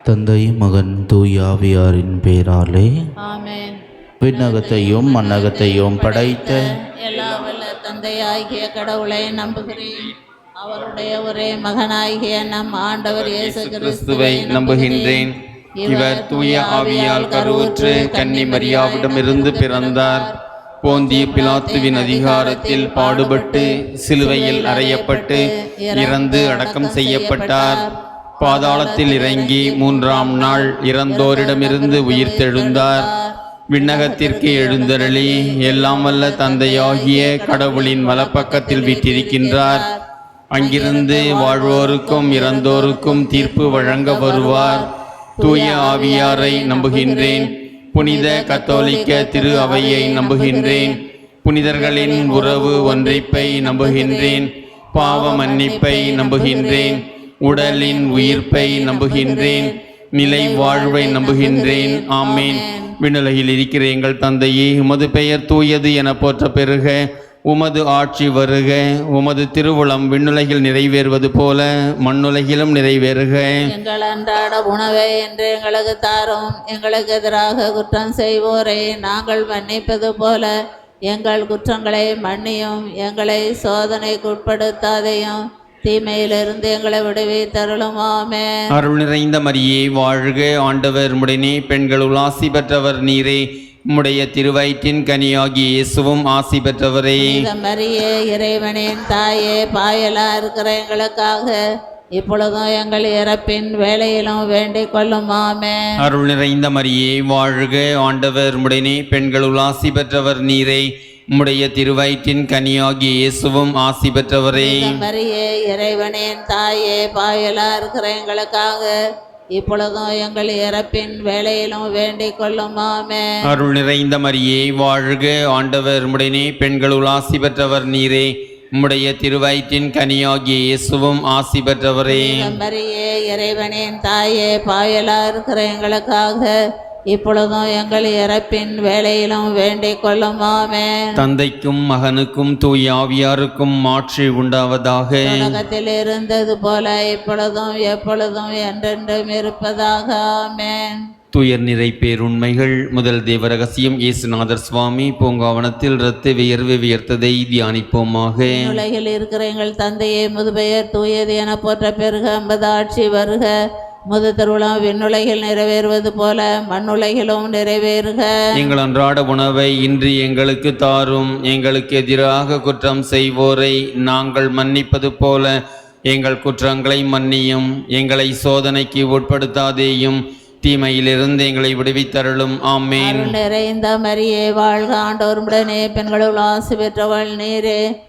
தந்தை மகன் தூயாவியாரின் பேராலே ஆமென். விண்ணகத்தையும் மண்ணகத்தையும் படைத்த எல்லா வல்ல தந்தையாகிய கடவுளை நம்புகிறேன். அவருடைய ஒரே மகனாகிய நம் ஆண்டவர் இயேசு கிறிஸ்துவை நம்புகின்றேன். இவர் தூய ஆவியால் கருவுற்று கன்னி மரியாவிடமிருந்து பிறந்தார். போந்திய பிலாத்துவின் அதிகாரத்தில் பாடுபட்டு சிலுவையில் அறையப்பட்டு இறந்து அடக்கம் செய்யப்பட்டார். பாதாளத்தில் இறங்கி மூன்றாம் நாள் இறந்தோரிடமிருந்து உயிர்த்தெழுந்தார் விண்ணகத்திற்கு எழுந்தருளி எல்லாம் வல்ல தந்தையாகிய கடவுளின் வலப்பக்கத்தில் விட்டிருக்கின்றார் அங்கிருந்து வாழ்வோருக்கும் இறந்தோருக்கும் தீர்ப்பு வழங்க வருவார். தூய ஆவியாரை நம்புகின்றேன். புனித கத்தோலிக்க திரு அவையை நம்புகின்றேன். புனிதர்களின் உறவு ஒன்றிப்பை நம்புகின்றேன். பாவ மன்னிப்பை நம்புகின்றேன். உடலின் உயிர்ப்பை நம்புகின்றேன். நிலை வாழ்வை நம்புகின்றேன். ஆமேன். விண்ணுலகில் இருக்கிற எங்கள் தந்தையே உமது பெயர் தூயது என போற்ற பெறுக உமது ஆட்சி வருக. உமது திருவுளம் விண்ணுலகில் நிறைவேறுவது போல மண்ணுலகிலும் நிறைவேறுக. எங்கள் அன்றாட உணவை என்று எங்களுக்கு தாரும். எங்களுக்கு எதிராக குற்றம் செய்வோரை. நாங்கள் மன்னிப்பது போல எங்கள் குற்றங்களை மன்னியும். எங்களை சோதனைக்கு உட்படுத்தாதையும் தீமையிலிருந்து எங்களை விடுவித்தருளும் ஆமென் அருள் நிறைந்த மரியே வாழ்க ஆண்டவர் முடனே பெண்களுள் ஆசி பெற்றவர் நீரே உம்முடைய திருவயிற்றின் கனியாகிய இயேசுவும் ஆசி பெற்றவரே. இந்த மரியே இறைவனின் தாயே பாயலா இருக்கிற எங்களுக்காக இப்பொழுதும் எங்கள் இறப்பின் வேலையிலும் வேண்டிக் கொள்ளும் ஆமென் அருள் நிறைந்த மரியே வாழ்க ஆண்டவர் முடனே பெண்களுள் ஆசி பெற்றவர் நீரே உம்முடைய திருவயிற்றின் கனியாகிய இயேசுவும் ஆசி பெற்றவரே. மரியே இறைவனின் தாயே பாயலா இருக்கிற எங்களுக்காக இப்பொழுதும் எங்கள் இறப்பின் வேலையிலும் வேண்டிக் கொள்ளும் ஆமென். அருள் நிறைந்த மரியே வாழ்க. ஆண்டவர் முடனே பெண்களுள் ஆசி பெற்றவர் நீரே. உம்முடைய திருவயிற்றின் கனியாகிய இயேசுவும் ஆசி பெற்றவரே. மரியே இறைவனின் தாயே பாயலா இருக்கிற எங்களுக்காக இப்பொழுதும் எங்கள் இறப்பின் வேலையிலும் வேண்டிக் கொள்ளும் ஆமென் தந்தைக்கும் மகனுக்கும் தூய ஆவியாருக்கும் மாற்றி உண்டாவதாக. உலகத்தில் இருந்தது போல இப்பொழுதும் எப்பொழுதும் என்றென்றும் இருப்பதாக. ஆமென். துயர் நிறை பேருண்மைகள் முதல் தேவரகசியம் இயேசுநாதர் சுவாமி பூங்காவனத்தில் இரத்த வியர்வு வியர்த்ததை தியானிப்போமாக. உலகில் இருக்கிற எங்கள் தந்தையை முதுபெயர் தூயது என போற்ற பெருக ஐம்பது ஆட்சி வருக. முது திருவிழம் விண்ணுலகில் நிறைவேறுவது போல மண்ணுலகிலும் நிறைவேறுக. எங்கள் அன்றாட உணவை இன்று எங்களுக்கு தாரும். எங்களுக்கு எதிராக குற்றம் செய்வோரை நாங்கள் மன்னிப்பது போல எங்கள் குற்றங்களை மன்னியும். எங்களை சோதனைக்கு உட்படுத்தாதேயும். தீமையிலிருந்து எங்களை விடுவித்தருளும். ஆமேன். நிறைந்த மரியே வாழ்க ஆண்டோருமுடனே பெண்களுள் ஆசி பெற்றவள் நீரே.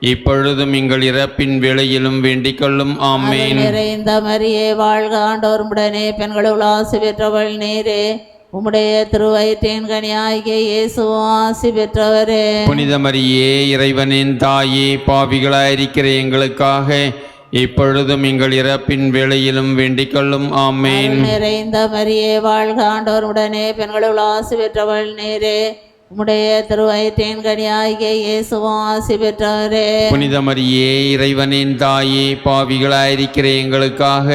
இப்பொழுதும் எங்கள் இறப்பின் வேளையிலும் வேண்டிக்கொள்ளும் ஆமேன். நிறைந்த மரியே வாழ்க ஆண்டோருமுடனே. பெண்களுள் ஆசி பெற்றவள் நீரே. உம்முடைய திருவயிற்றின் கனியாகிய இயேசுவும் ஆசி பெற்றவரே. புனித மரியே இறைவனின் தாயே பாவிகளாயிருக்கிற எங்களுக்காக இப்பொழுதும் எங்கள் இறப்பின் வேளையிலும் வேண்டிக்கொள்ளும் ஆமேன். நிறைந்த மரியே வாழ்க ஆண்டோருமுடனே. பெண்களுள் ஆசி பெற்றவள் நீரே. உம்முடைய திருவயிற்றின் கனியாகிய இயேசுவும் ஆசி பெற்றவரே. புனித மரியே இறைவனின் தாயே பாவிகளாயிருக்கிற எங்களுக்காக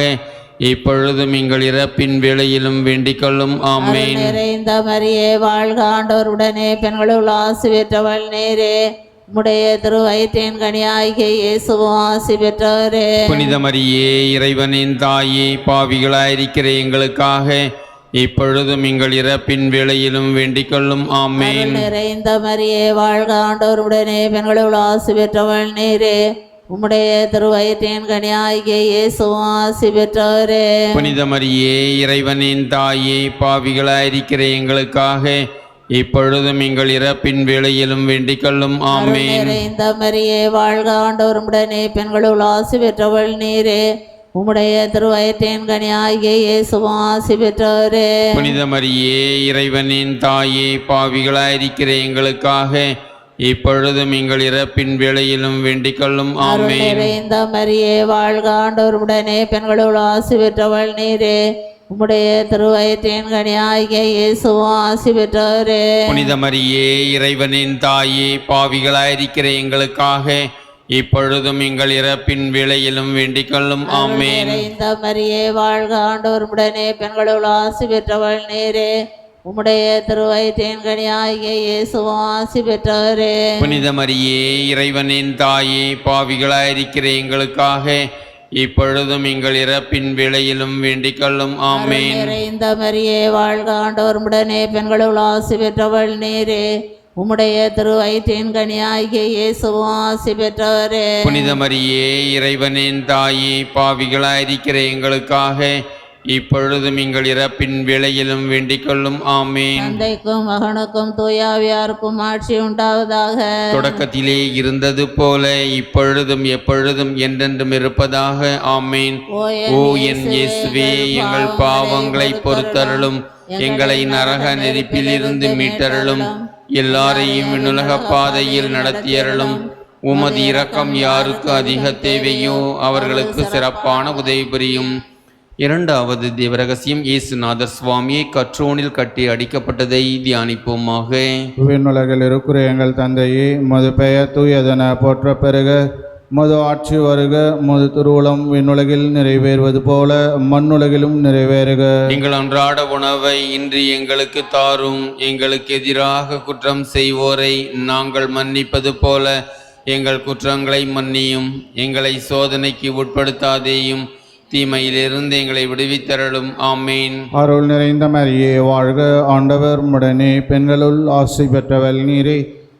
இப்பொழுதும் எங்கள் இறப்பின் வேளையிலும் வேண்டிக்கொள்ளும் ஆமேன். நிறைந்த மரியே வாழ்க ஆண்டோருடனே பெண்களுள் ஆசி பெற்றவள் நீரே. உம்முடைய திருவயிற்றின் கனியாகிய இயேசுவும் ஆசி பெற்றவரே. புனித மரியே இறைவனின் தாயே பாவிகளாயிருக்கிற எங்களுக்காக இப்பொழுதும் எங்கள் இறப்பின் வேளையிலும் வேண்டிக்கொள்ளும் ஆமேன். நிறைந்த மரியே வாழ்க ஆண்டோருடனே பெண்களுள் ஆசி பெற்றவள் நீரே. உம்முடைய திருவயிற்றின் கனியாகிய இயேசுவும் ஆசி பெற்றவரே. புனித மரியே இறைவனின் தாயே பாவிகளாயிருக்கிற எங்களுக்காக இப்பொழுதும் எங்கள் இறப்பின் வேளையிலும் வேண்டிக்கொள்ளும் ஆமேன். நிறைந்த மரியே வாழ்க ஆண்டோருமுடனே பெண்களுள் ஆசி பெற்றவள் நீரே. உம்முடைய திருவயிற்றின் கனி ஆகிய இயேசுவும் ஆசி பெற்றவரே. புனித மரியே இறைவனின் தாயே பாவிகளாயிருக்கிற எங்களுக்காக இப்பொழுதும் எங்கள் இறப்பின் வேளையிலும் வேண்டிக்கொள்ளும் அருள் ஆமென். நிறைந்த மரியே வாழ்க ஆண்டவருடனே பெண்களோடு ஆசி பெற்றவள் நீரே. உம்முடைய திருவயிற்றின் கனி ஆகிய இயேசுவும் ஆசி பெற்றவரே. புனித மரியே இறைவனின் தாயே பாவிகளாயிருக்கிற எங்களுக்காக இப்பொழுதும் எங்கள் இறப்பின் வேளையிலும் வேண்டிக்கொள்ளும் ஆமென். நிறைந்த மரியே வாழ்க ஆண்டவருடனே பெண்களோடு ஆசி பெற்றவள் நீரே. உம்முடைய திருவயிற்றின் கனி ஆகிய இயேசுவும் ஆசி பெற்றவரே. புனித மரியே இறைவனின் தாயே பாவிகளாயிருக்கிற எங்களுக்காக இப்பொழுதும் எங்கள் இறப்பின் வேளையிலும் வேண்டிக்கொள்ளும் ஆமென். நிறைந்த மரியே வாழ்க ஆண்டவருடனே பெண்களுள் ஆசி பெற்றவள் நீரே. உம்முடைய திருவயிற்றின் கனி ஆகிய இயேசுவும் ஆசி பெற்றவரே. புனித மரியே இறைவனின் தாயே பாவிகளாயிருக்கிற எங்களுக்காக இப்பொழுதும் எங்கள் இறப்பின் வேளையிலும் வேண்டிக்கொள்ளும் ஆமேன். தந்தைக்கும் மகனுக்கும் தூயாவியாருக்கும் ஆட்சி உண்டாவதாக. தொடக்கத்திலே இருந்தது போல இப்பொழுதும் எப்பொழுதும் என்றென்றும் இருப்பதாக. ஆமேன். ஓ என் இயேசுவே எங்கள் பாவங்களை பொறுத்தருளும். எங்களை நரக நெருப்பிலிருந்து மீட்டருளும். எல்லாரையும் விண்ணுலக பாதையில் நடத்தியறலும் உமது இரக்கம் யாருக்கு அதிக தேவையோ அவர்களுக்கு சிறப்பான உதவி புரியும். இரண்டாவது தேவரகசியம் இயேசுநாதர் சுவாமியை கற்றோனில் கட்டி அடிக்கப்பட்டதை தியானிப்போமாக. விண்ணுலகில் இருக்கிற எங்கள் தந்தையே மது பெயர் தூயதென போற்ற பிறகு மது ஆட்சி வருக மது திருவுளம் விண்ணுலகில் நிறைவேறுவது போல மண்ணுலகிலும் நிறைவேறுக. எங்கள் அன்றாட உணவை இன்று எங்களுக்கு தாரும் எங்களுக்கு எதிராக குற்றம் செய்வோரை நாங்கள் மன்னிப்பது போல எங்கள் குற்றங்களை மன்னியும் எங்களை சோதனைக்கு உட்படுத்தாதேயும் தீமையிலிருந்து எங்களை விடுவித்தரலும் ஆமேன். அருள் நிறைந்த மரியே வாழ்க ஆண்டவர். உடனே பெண்களுள் ஆசி பெற்றவள் நீரே.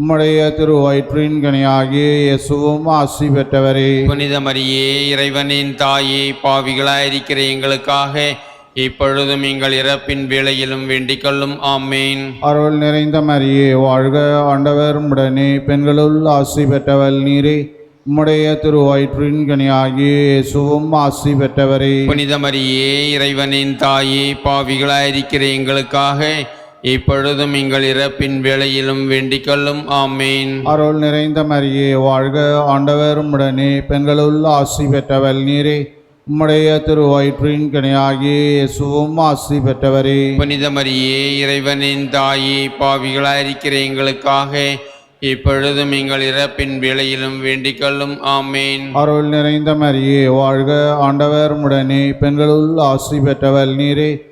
உம்முடைய திருவயிற்றின் கனியாகிய இயேசுவும் ஆசி பெற்றவரே. புனித மரியே இறைவனின் தாயே பாவிகளாயிருக்கிற எங்களுக்காக இப்பொழுதும் எங்கள் இறப்பின் வேளையிலும் வேண்டிக்கொள்ளும். ஆமேன். அருள் நிறைந்த மரியே வாழ்க ஆண்டவர். உடனே பெண்களுள் ஆசி பெற்றவள் நீரே. உம்முடைய திருவயிற்றின் கனியாகிய இயேசுவும் ஆசி பெற்றவரே. புனித மரியே இறைவனின் தாயே பாவிகளாயிருக்கிற எங்களுக்காக இப்பொழுதும் எங்கள் இறப்பின் வேளையிலும் வேண்டிக்கொள்ளும் ஆமேன். அருள் நிறைந்த மரியே வாழ்க ஆண்டவர் உடனே பெண்களுள் ஆசி பெற்றவள் நீரே. உம்முடைய திருவயிற்றின் கனியாகிய இயேசுவும் ஆசி பெற்றவரே. புனித மரியே இறைவனின் தாயே பாவிகளாயிருக்கிற எங்களுக்காக இப்பொழுதும் எங்கள் இறப்பின் வேளையிலும் வேண்டிக்கொள்ளும் ஆமேன். அருள் நிறைந்த மரியே வாழ்க ஆண்டவர் உடனே பெண்களுள் ஆசி பெற்றவள் நீரே.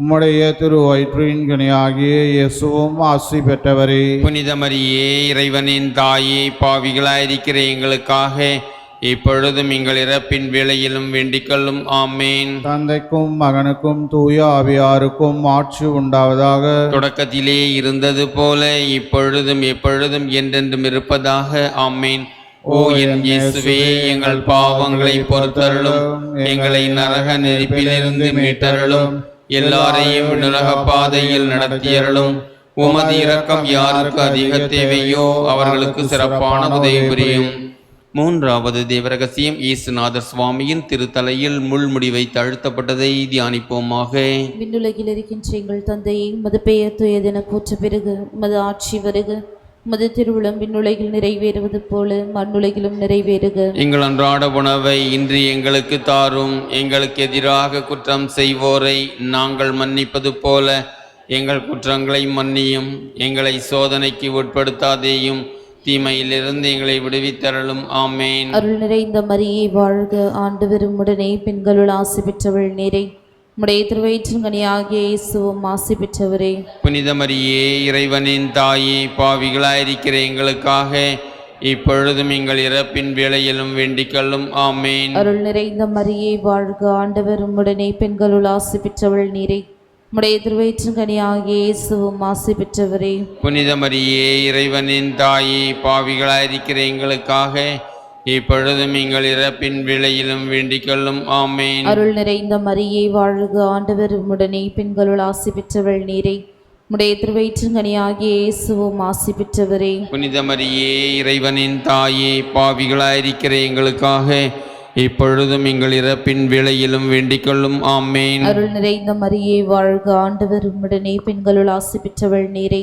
உம்முடைய திருவயிற்றின் கனியாகிய இயேசுவும் ஆசி பெற்றவரே. புனித மரியே இறைவனின் தாயே பாவிகளாயிருக்கிற எங்களுக்காக இப்பொழுதும் எங்கள் இறப்பின் வேளையிலும் வேண்டிக்கொள்ளும் ஆமேன். தந்தைக்கும் மகனுக்கும் தூய ஆவியாருக்கும் ஆட்சி உண்டாவதாக. தொடக்கத்திலே இருந்தது போல இப்பொழுதும் எப்பொழுதும் என்றென்றும் இருப்பதாக. ஆமேன். ஓ என் இயேசுவே எங்கள் பாவங்களை பொறுத்தருளும். எங்களை நரக நெருப்பிலிருந்து மீட்டருளும். எல்லாரையும் நரக பாதையில் நடத்தியருளும். உமது இரக்கம் யாருக்கு அதிக தேவையோ அவர்களுக்கு சிறப்பான உதவி புரியும். மூன்றாவது தேவரகசியம் இயேசுநாதர் சுவாமியின் திருத்தலையில் முள்முடிவை தழுத்தப்பட்டதை தியானிப்போமாக. விண்ணுலகில் இருக்கின்ற எங்கள் தந்தையை உமது பெயர் துயதென போற்ற பிறகு உமது ஆட்சி வருக. உமது திருவுளம் விண்ணுலகில் நிறைவேறுவது போல மண்ணுலகிலும் நிறைவேறுக. எங்கள் அன்றாட உணவை இன்று எங்களுக்கு தாரும். எங்களுக்கு எதிராக குற்றம் செய்வோரை நாங்கள் மன்னிப்பது போல எங்கள் குற்றங்களை மன்னியும். எங்களை சோதனைக்கு உட்படுத்தாதேயும். தீமையிலிருந்து எங்களை விடுவித்தரலும் ஆமேன். அருள் நிறைந்த மரியே வாழ்க. ஆண்டவரும் உடனே பெண்களுள் ஆசி பெற்றவள் நீரை. உடைய திருவயிற்றுங்கனியாகிய இயேசுவும் ஆசி பெற்றவரே. புனித மரியே இறைவனின் தாயே பாவிகளாயிருக்கிற எங்களுக்காக இப்பொழுதும் எங்கள் இறப்பின் வேளையிலும் வேண்டிக்கொள்ளும். ஆமேன். அருள் நிறைந்த மரியே வாழ்க ஆண்டவரும் உடனே பெண்களுள் ஆசி பெற்றவள் நீரை. உடைய திருவயிற்றுங்கனியாகிய இயேசுவும் ஆசி பெற்றவரே. புனித மரியே இறைவனின் தாயே பாவிகளாயிருக்கிற எங்களுக்காக இப்பொழுதும் எங்கள் இறப்பின் விலையிலும் வேண்டிக்கொள்ளும் ஆமேன். அருள் நிறைந்த மரியே வாழ்க ஆண்டவர். உடனே பெண்களுள் ஆசி பெற்றவள் நீரை. உடைய திருவயிற்றுங்கனியாகிய இயேசுவும் ஆசி பெற்றவரே. புனித மரியே இறைவனின் தாயே பாவிகளாயிருக்கிற எங்களுக்காக இப்பொழுதும் எங்கள் இறப்பின் விலையிலும் வேண்டிக்கொள்ளும் ஆமேன். அருள் நிறைந்த மரியே வாழ்க ஆண்டவர். உடனே பெண்களுள் ஆசி பெற்றவள் நீரை.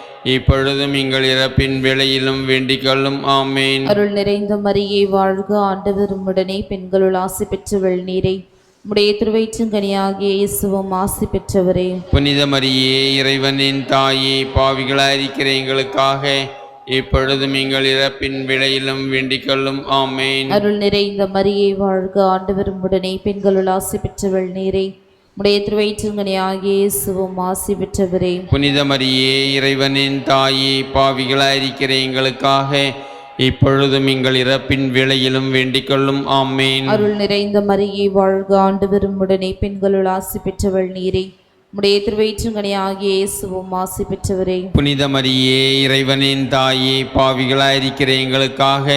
இப்பொழுதும் எங்கள் இறப்பின் விலையிலும் வேண்டிக்கொள்ளும். ஆமேன். அருள் நிறைந்த மரியே வாழ்க ஆண்டவர் உடனே பெண்களுள் ஆசி பெற்றவள் நீரை உடைய திருவயிற்றுங்கனியாகிய இயேசுவும் ஆசி பெற்றவரே. புனித மரியே இறைவனின் தாயே பாவிகளாயிருக்கிற எங்களுக்காக இப்பொழுதும் எங்கள் இறப்பின் விலையிலும் வேண்டிக்கொள்ளும். ஆமேன். அருள் நிறைந்த மரியே வாழ்க ஆண்டவர் உடனே பெண்களுள் ஆசி பெற்றவள் நீரை உடைய திருவயிற்றுங்கனியாகிய இயேசுவும் ஆசி பெற்றவரே. புனித மரியே இறைவனின் தாயே பாவிகளாயிருக்கிற எங்களுக்காக இப்பொழுதும் எங்கள் இறப்பின் விலையிலும் வேண்டிக்கொள்ளும் ஆமேன். அருள் நிறைந்த மரியே வாழ்க ஆண்டவர் உடனே பெண்களுள் ஆசி பெற்றவள் நீரை. உடைய திருவயிற்றுங்கனியாகிய இயேசுவும் ஆசி பெற்றவரே. புனித மரியே இறைவனின் தாயே பாவிகளாயிருக்கிற எங்களுக்காக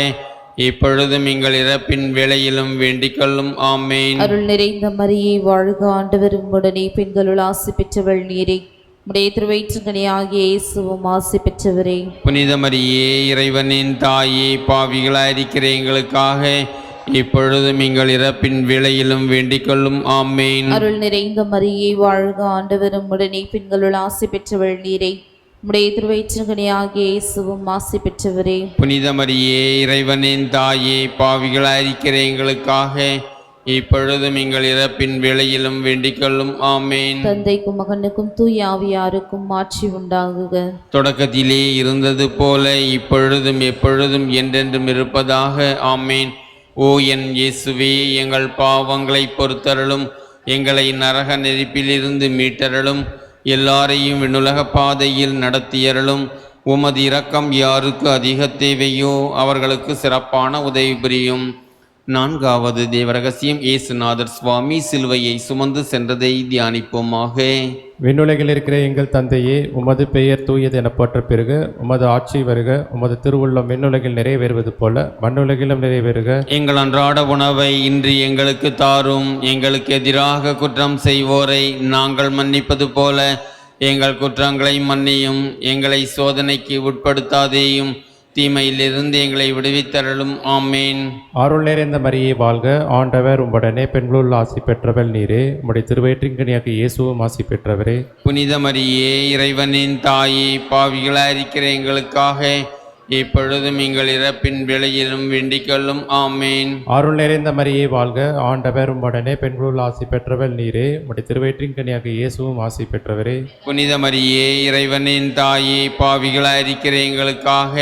இப்பொழுதும் எங்கள் இறப்பின் வேளையிலும் வேண்டிக்கொள்ளும். ஆமேன். அருள் நிறைந்த மரியே வாழ்க ஆண்டவர் உடனே பெண்களுள் ஆசி பெற்றவள் நீரை. உடைய திருவயிற்றுங்கனியாகிய இயேசுவும் ஆசி பெற்றவரே. புனித மரியே இறைவனின் தாயே பாவிகளாயிருக்கிற எங்களுக்காக இப்பொழுதும் எங்கள் இறப்பின் வேளையிலும் வேண்டிக்கொள்ளும். ஆமேன். அருள் நிறைந்த மரியே வாழ்க ஆண்டவர் உடனே பெண்களுள் ஆசி பெற்றவள் நீரை. உடைய திருவயிற்றுங்கனியாகிய இயேசுவும் ஆசி பெற்றவரே. புனித மரியே இறைவனின் தாயே பாவிகளாயிருக்கிற எங்களுக்காக இப்பொழுதும் எங்கள் இறப்பின் வேளையிலும் வேண்டிக்கொள்ளும் ஆமேன். தந்தைக்கும் மகனுக்கும் தூய ஆவியாருக்கும் ஆட்சி உண்டாகுக. தொடக்கத்திலே இருந்தது போல இப்பொழுதும் எப்பொழுதும் என்றென்றும் இருப்பதாக. ஆமேன். ஓ என் இயேசுவே எங்கள் பாவங்களை பொறுத்தருளும் எங்களை நரக நெருப்பிலிருந்து மீட்டருளும். எல்லாரையும் விண்ணுலக பாதையில் நடத்தியருளும் உமது இரக்கம் யாருக்கு அதிக தேவையோ அவர்களுக்கு சிறப்பான உதவி புரியும். நான்காவது தேவரகசியம் இயேசுநாதர் சுவாமி சிலுவையை சுமந்து சென்றதை தியானிப்போமாக. விண்ணுலகில் இருக்கிற எங்கள் தந்தையே உமது பெயர் தூயது என போற்ற பிறகு உமது ஆட்சி வருக உமது திருவுள்ளம் விண்ணுலகில் நிறைவேறுவது போல மண்ணுலகிலும் நிறைவேறுக. எங்கள் அன்றாட உணவை இன்று எங்களுக்கு தாரும் எங்களுக்கு எதிராக குற்றம் செய்வோரை நாங்கள் மன்னிப்பது போல எங்கள் குற்றங்களை மன்னியும் எங்களை சோதனைக்கு உட்படுத்தாதேயும் தீமையிலிருந்து எங்களை விடுவித்தருளும். ஆமேன். அருள் நிறைந்த மரியே வாழ்க. ஆண்டவர் உம்முடனே பெண்களுள் ஆசி பெற்றவள் நீரே. உம்முடைய திருவயிற்றின்கனியாக இயேசுவும் ஆசி பெற்றவரே. புனித மரியே இறைவனின் தாயே பாவிகளாயிருக்கிற எங்களுக்காக இப்பொழுதும் எங்கள் இறப்பின் வேளையிலும் வேண்டிக்கொள்ளும். ஆமேன். அருள் நிறைந்த மரியே வாழ்க. ஆண்டவர் உம்முடனே பெண்களுள் ஆசி பெற்றவள் நீரே. உம்முடைய திருவயிற்றின் கனியாக இயேசுவும் ஆசி பெற்றவரே. புனித மரியே இறைவனின் தாயே பாவிகளாயிருக்கிற எங்களுக்காக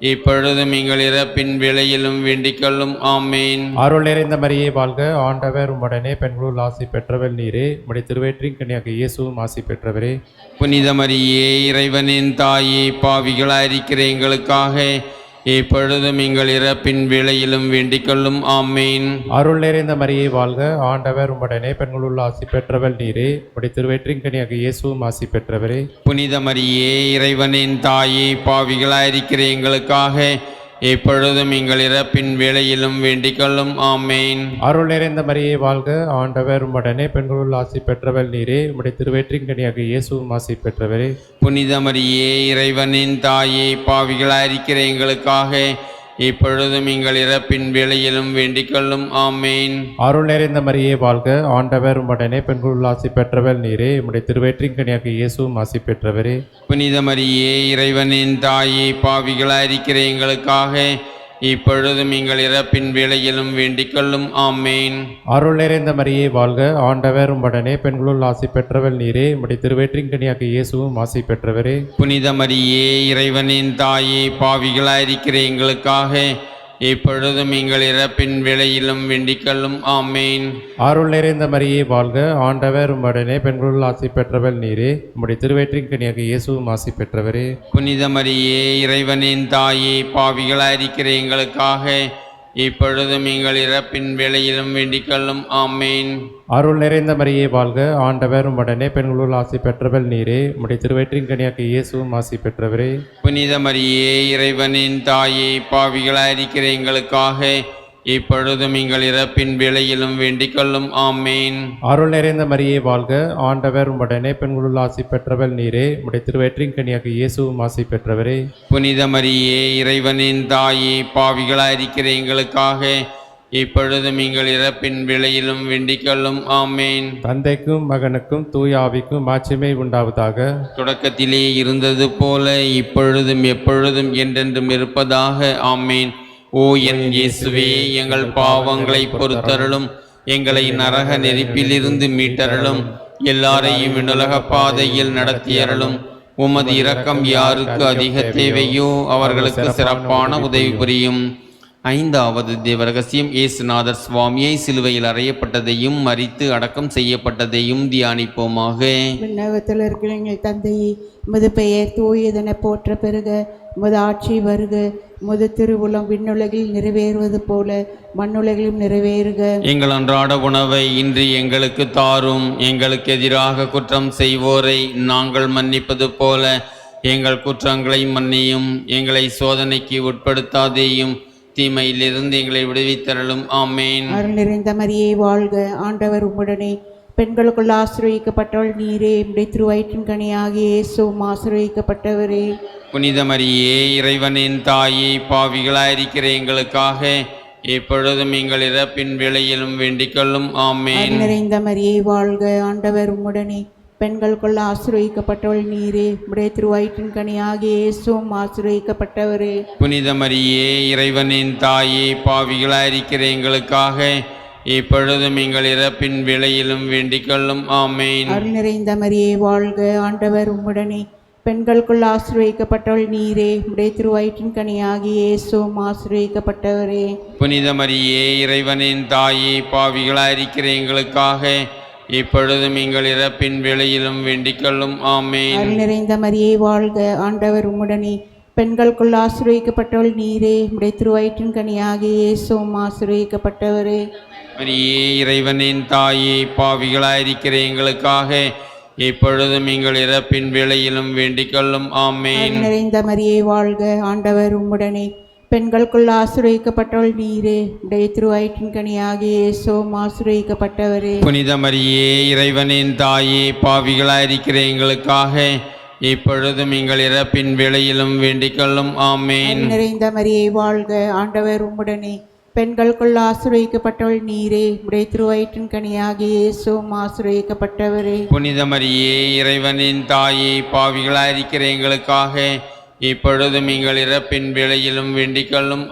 இப்பொழுதும் எங்கள் இறப்பின் வேளையிலும் வேண்டிக்கொள்ளும். ஆமேன். அருள் நிறைந்த மரியே வாழ்க. ஆண்டவர் உம்முடனே பெண்களுள் ஆசி பெற்றவள் நீரே. உம்முடைய திருவயிற்றின் கனியாக இயேசுவும் ஆசி பெற்றவரே. புனித மரியே இறைவனின் தாயே பாவிகளாயிருக்கிற எங்களுக்காக இப்பொழுதும் எங்கள் இறப்பின் வேளையிலும் வேண்டிக்கொள்ளும் ஆமேன். அருள் நிறைந்த மரியே வாழ்க. ஆண்டவர் உம்முடனே பெண்களுள் ஆசி பெற்றவள் நீரே. உம்முடைய திருவயிற்றின் கனியாக இயேசுவும் ஆசி பெற்றவரே. புனித மரியே இறைவனின் தாயே பாவிகளாயிருக்கிற எங்களுக்காக இப்பொழுதும் எங்கள் இறப்பின் வேளையிலும் வேண்டிக்கொள்ளும் ஆமேன். அருள் நிறைந்த மரியே வாழ்க. ஆண்டவர் உம்முடனே பெண்களுள் ஆசி பெற்றவள் நீரே. உம்முடைய திருவயிற்றின் கனியாக இயேசுவும் ஆசி பெற்றவரே. புனித மரியே இறைவனின் தாயே பாவிகளாயிருக்கிற எங்களுக்காக இப்பொழுதும் எங்கள் இறப்பின் வேளையிலும் வேண்டிக்கொள்ளும் ஆமேன். அருள் நிறைந்த மரியே வாழ்க. ஆண்டவர் உம்முடனே பெண்களுள் ஆசி பெற்றவள் நீரே. உம்முடைய திருவயிற்றின் கனியாக இயேசுவும் ஆசி பெற்றவரே. புனித மரியே இறைவனின் தாயே பாவிகளாயிருக்கிற எங்களுக்காக இப்பொழுதும் எங்கள் இறப்பின் வேளையிலும் வேண்டிக்கொள்ளும் ஆமேன். அருள் நிறைந்த மரியே வாழ்க. ஆண்டவர் உம்முடனே பெண்களுள் ஆசி பெற்றவள் நீரே. உம்முடைய திருவயிற்றின் கனியாக இயேசுவும் ஆசி பெற்றவரே. புனித மரியே இறைவனின் தாயே பாவிகளாயிருக்கிற எங்களுக்காக இப்பொழுதும் எங்கள் இறப்பின் வேளையிலும் வேண்டிக்கொள்ளும். ஆமேன். அருள் நிறைந்த மரியே வாழ்க. ஆண்டவர் உம்முடனே பெண்களுள் ஆசி பெற்றவள் நீரே. உம்முடைய திருவயிற்றின் கனியாக இயேசுவும் ஆசி பெற்றவரே. புனித மரியே இறைவனின் தாயே பாவிகளாயிருக்கிற எங்களுக்காக இப்பொழுதும் எங்கள் இறப்பின் வேளையிலும் வேண்டிக்கொள்ளும் ஆமேன். அருள் நிறைந்த மரியே வாழ்க. ஆண்டவர் உம்முடனே பெண்களுள் ஆசி பெற்றவள் நீரே. உம்முடைய திருவயிற்றின் கனியாக இயேசுவும் ஆசி பெற்றவரே. புனித மரியே இறைவனின் தாயே பாவிகளாயிருக்கிற எங்களுக்காக இப்பொழுதும் எங்கள் இறப்பின் வேளையிலும் வேண்டிக்கொள்ளும் ஆமேன். அருள் நிறைந்த மரியே வாழ்க. ஆண்டவர் உம்முடனே பெண்களுள் ஆசி பெற்றவள் நீரே. உம்முடைய திருவயிற்றின் கனியாக இயேசுவும் ஆசி பெற்றவரே. புனித மரியே இறைவனின் தாயே பாவிகளாயிருக்கிற எங்களுக்காக இப்பொழுதும் எங்கள் இறப்பின் வேளையிலும் வேண்டிக்கொள்ளும் ஆமேன். தந்தைக்கும் மகனுக்கும் தூய ஆவிக்கும் மாட்சிமை உண்டாவதாக. தொடக்கத்திலே இருந்தது போல இப்பொழுதும் எப்பொழுதும் என்றென்றும் இருப்பதாக. ஆமேன். ஓ என் இயேசுவே எங்கள் பாவங்களை பொறுத்தருளும் எங்களை நரக நெருப்பிலிருந்து மீட்டருளும் எல்லாரையும் விண்ணுலக பாதையில் நடத்தியருளும். உமது இரக்கம் யாருக்கு அதிக தேவையோ அவர்களுக்கு சிறப்பான உதவி புரியும். ஐந்தாவது தேவரகசியம் இயேசுநாதர் சுவாமியை சிலுவையில் அறையப்பட்டதையும் மறித்து அடக்கம் செய்யப்பட்டதையும் தியானிப்போமாக. விண்ணகத்தில் இருக்கிற எங்கள் தந்தையே உமது பெயர் தூயதென போற்ற பெருக உமது ஆட்சி வருக உமது திருவுளம் விண்ணுலகில் நிறைவேறுவது போல மண்ணுலகிலும் நிறைவேறுக. எங்கள் அன்றாட உணவை இன்று எங்களுக்கு தாரும் எங்களுக்கு எதிராக குற்றம் செய்வோரை நாங்கள் மன்னிப்பது போல எங்கள் குற்றங்களை மன்னியும் எங்களை சோதனைக்கு உட்படுத்தாதேயும் தீமையிலிருந்து எங்களை விடுவித்தரலும் ஆமேன். அருள் நிறைந்த மரியே வாழ்க. ஆண்டவர் உம்முடனே. பெண்களுக்குள் ஆசிரியக்கப்பட்டவள் நீரே. உம்முடைய திருவயிற்றின் கனியாகிய இயேசுவும் ஆசிரியக்கப்பட்டவரே புனித மரியே இறைவனின் தாயே பாவிகளாயிருக்கிற எங்களுக்காக இப்பொழுதும் எங்கள் இறப்பின் வேளையிலும் வேண்டிக்கொள்ளும். ஆமேன். அருள் நிறைந்த மரியே வாழ்க. ஆண்டவர் உம்முடனே. பெண்களுக்குள் ஆசிரியக்கப்பட்டவள் நீரே. உம்முடைய திருவயிற்றின் கனியாகிய இயேசுவும் ஆசிரியக்கப்பட்டவரே புனித மரியே இறைவனின் தாயே பாவிகளாயிருக்கிற எங்களுக்காக இப்பொழுதும் எங்கள் இறப்பின் வேளையிலும் வேண்டிக்கொள்ளும் ஆமேன். அருள் நிறைந்த மரியே வாழ்க ஆண்டவர் உம்முடனே. பெண்களுக்குள் ஆசிரியக்கப்பட்டவள் நீரே. உடைய திருவயிற்றின் கனியாகிய இயேசுவும் ஆசிரியக்கப்பட்டவரே புனித மரியே இறைவனின் தாயே பாவிகளாயிருக்கிற எங்களுக்காக இப்பொழுதும் எங்கள் இறப்பின் வேளையிலும் வேண்டிக்கொள்ளும். ஆமேன். நிறைந்த மரியே வாழ்க. ஆண்டவர் உம்முடனே. பெண்களுக்குள் ஆசிரியக்கப்பட்டவள் நீரே. உடைய திருவயிற்றின் கனியாகிய இயேசுவும் ஆசிரியக்கப்பட்டவரே மரியே இறைவனின் தாயே பாவிகளாயிருக்கிற எங்களுக்காக இப்பொழுதும் எங்கள் இறப்பின் வேளையிலும் வேண்டிக்கொள்ளும். ஆமேன். நிறைந்த மரியே வாழ்க. ஆண்டவர் உம்முடனே. பெண்களுக்குள் ஆசிரியக்கப்பட்டவள் நீரே. உடைய திருவயிற்றின் கனியாகிய இயேசுவும் ஆசிரியக்கப்பட்டவரே. புனித மரியே இறைவனின் தாயே பாவிகளாயிருக்கிற எங்களுக்காக இப்பொழுதும் எங்கள் இறப்பின் வேளையிலும் வேண்டிக்கொள்ளும் ஆமேன். அருள் நிறைந்த மரியே வாழ்க. ஆண்டவர் உம்முடனே. பெண்களுக்குள் ஆசிரியக்கப்பட்டவள் நீரே. உடைய திருவயிற்றின் கனியாகிய இயேசுவும் ஆசிரியக்கப்பட்டவரே. புனித மரியே இறைவனின் தாயே பாவிகளாயிருக்கிற எங்களுக்காக இப்பொழுதும் எங்கள் இறப்பின் வேளையிலும் வேண்டிக்கொள்ளும்.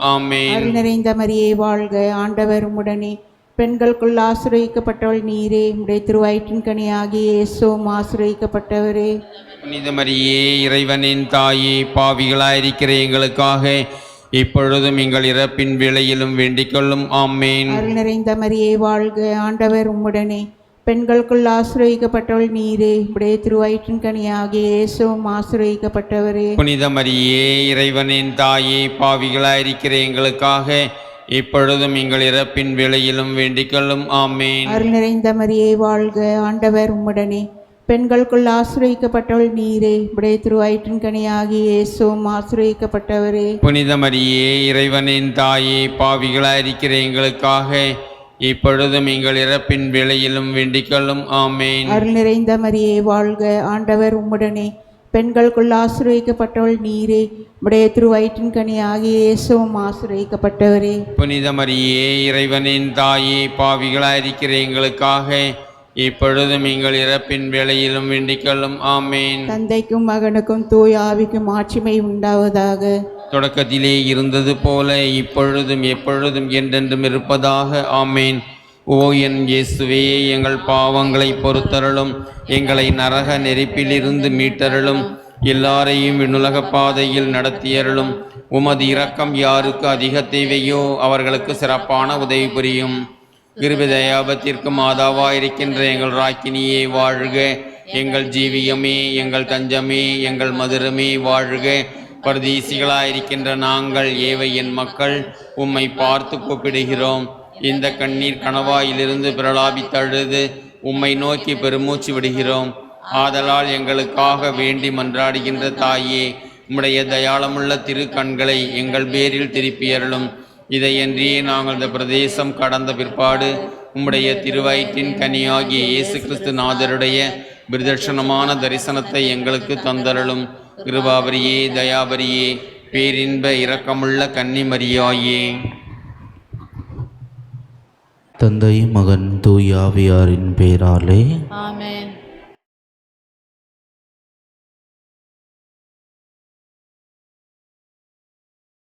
அருள் நிறைந்த மரியே வாழ்க. ஆண்டவர் உம்முடனே. பெண்களுக்குள் ஆசிரியக்கப்பட்டவள் நீரே. உடைய திருவயிற்றின் கனியாகிய இயேசுவும் ஆசிரியக்கப்பட்டவரே புனித மரியே இறைவனின் தாயே பாவிகளாயிருக்கிற எங்களுக்காக இப்பொழுதும் எங்கள் இறப்பின் வேளையிலும் வேண்டிக்கொள்ளும். ஆமேன். அருள் நிறைந்த மரியே வாழ்க. ஆண்டவர் உம்முடனே. பெண்களுக்குள் ஆசிரியக்கப்பட்டவள் நீரே. உடைய திருவயிற்றின் கனியாகிய இயேசுவும் ஆசிரியக்கப்பட்டவரே. புனித மரியே இறைவனின் தாயே பாவிகளாயிருக்கிற எங்களுக்காக இப்பொழுதும் எங்கள் இறப்பின் வேளையிலும் வேண்டிக்கொள்ளும் ஆமேன். அருள் நிறைந்த மரியே வாழ்க ஆண்டவர் உம்முடனே. பெண்களுக்குள் ஆசிரியக்கப்பட்டவள் நீரே. உடைய திருவயிற்றின் கனியாகிய இயேசுவும் ஆசிரியக்கப்பட்டவரே. புனித மரியே இறைவனின் தாயே பாவிகளாயிருக்கிற எங்களுக்காக இப்பொழுதும் எங்கள் இறப்பின் வேளையிலும் வேண்டிக்கொள்ளும். ஆமேன். அருள் நிறைந்த மரியே வாழ்க. ஆண்டவர் உம்முடனே. பெண்களுக்குள் ஆசிரியக்கப்பட்டவள் நீரே. உடைய திருவயிற்றின் கனியாகிய இயேசுவும் ஆசிரியக்கப்பட்டவரே புனித மரியே இறைவனின் தாயே பாவிகளாயிருக்கிற எங்களுக்காக இப்பொழுதும் எங்கள் இறப்பின் வேளையிலும் வேண்டிக்கொள்ளும். ஆமேன். தந்தைக்கும் மகனுக்கும் தூய் ஆவிக்கும் ஆட்சிமை உண்டாவதாக. தொடக்கத்திலே இருந்தது போல இப்பொழுதும் எப்பொழுதும் என்றென்றும் இருப்பதாக. ஆமேன். ஓ என் இயேசுவே எங்கள் பாவங்களை பொறுத்தருளும் எங்களை நரக நெருப்பிலிருந்து மீட்டருளும் எல்லாரையும் விண்ணுலக பாதையில் நடத்தியருளும். உமது இரக்கம் யாருக்கு அதிக தேவையோ அவர்களுக்கு சிறப்பான உதவி புரியும். கிருபிதயாபத்திற்கு மாதாவாயிருக்கின்ற எங்கள் ராக்கினியே வாழ்க. எங்கள் ஜீவியமே எங்கள் தஞ்சமே எங்கள் மதுரமே வாழ்க. பரதீசிகளாயிருக்கின்ற நாங்கள் ஏவை என் மக்கள் உம்மை பார்த்து கூப்பிடுகிறோம். இந்த கண்ணீர் கணவாயிலிருந்து பிரலாபி தழுது உம்மை நோக்கி பெருமூச்சு விடுகிறோம். ஆதலால் எங்களுக்காக வேண்டி மன்றாடுகின்ற தாயே உம்முடைய தயாளமுள்ள திரு கண்களை எங்கள் பேரில் திருப்பியருளும் இதையன்றியே நாங்கள் இந்த பிரதேசம் கடந்த பிற்பாடு உம்முடைய திருவயிற்றின் கனியாகிய இயேசு கிறிஸ்து நாதருடைய பிரதர்ஷனமான தரிசனத்தை எங்களுக்கு தந்தருளும். கிருபாபரியே தயாபரியே பேரின்ப இரக்கமுள்ள கன்னிமரியாயே. தந்தை மகன் தூயாவியாரின் பேராலே. ஆமென்.